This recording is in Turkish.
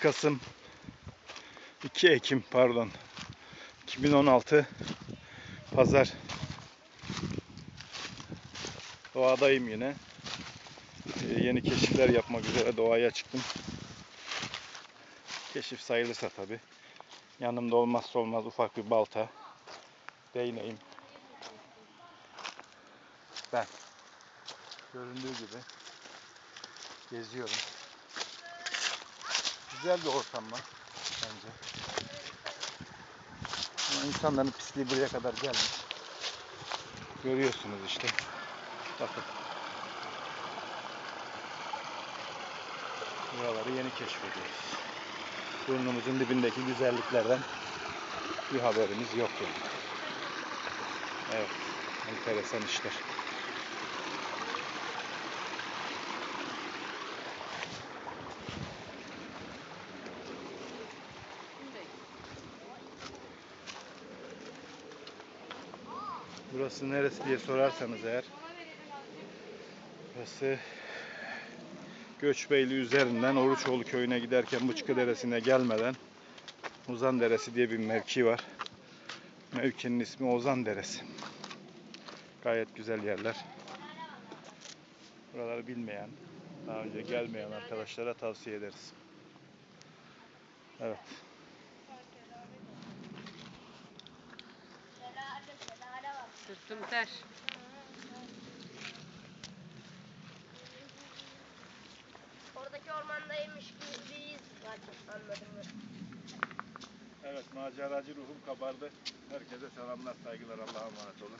Kasım 2 Ekim pardon 2016 Pazar Doğadayım yine. Ee, yeni keşifler yapmak üzere doğaya çıktım. Keşif sayılırsa tabi. Yanımda olmazsa olmaz ufak bir balta. Değneğim. Ben. Göründüğü gibi geziyorum. Güzel bir ortam var bence. Ama insanların pisliği buraya kadar gelmiş. Görüyorsunuz işte. Bakın. Buraları yeni keşfediyoruz. Burnumuzun dibindeki güzelliklerden bir haberimiz yok yani. Evet. Enteresan işler. Burası neresi diye sorarsanız eğer Burası Göçbeyli üzerinden Oruçoğlu köyüne giderken Bıçkı Deresi'ne gelmeden Ozan Deresi diye bir mevki var. Mevkinin ismi Ozan Deresi. Gayet güzel yerler. Buraları bilmeyen, daha önce gelmeyen arkadaşlara tavsiye ederiz. Evet. Sırtım ter. Oradaki ormandaymış gibi bir iz var anladım mı? Evet, maceracı ruhum kabardı. Herkese selamlar, saygılar. Allah'a emanet olun.